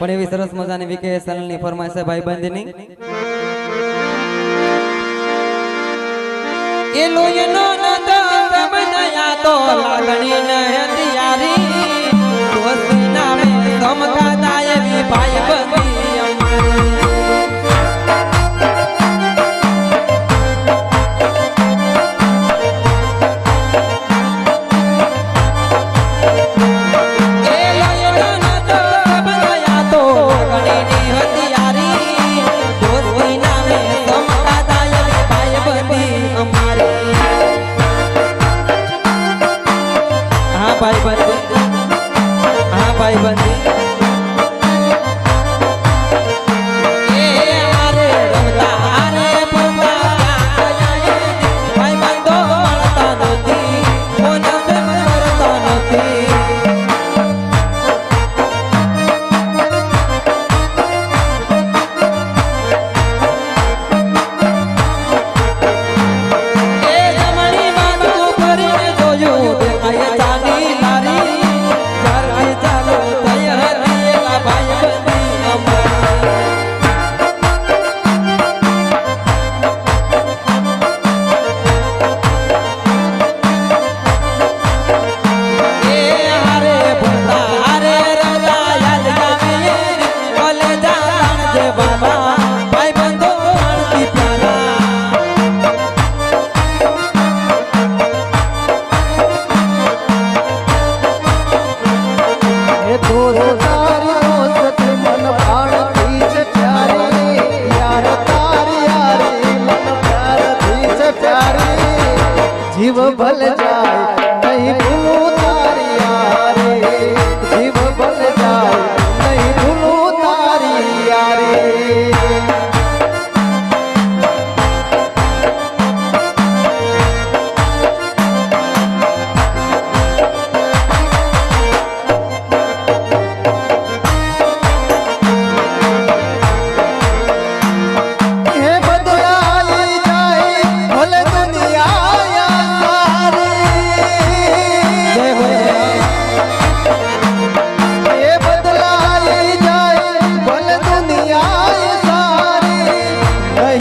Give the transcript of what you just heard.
પણ એવી સરસ મજાની વિકે સલની ફરમાઈશ છે ભાઈબંધની. એ લોયનો નતો સમજયા તો લાગણી ન હતિયારી દોસ્ત નામે સમખાતા એવી ભાઈબંધ ભાઈ બંધ હા ભાઈ બંધ જીવ ભલ જાય નહીં તું તારી હારે.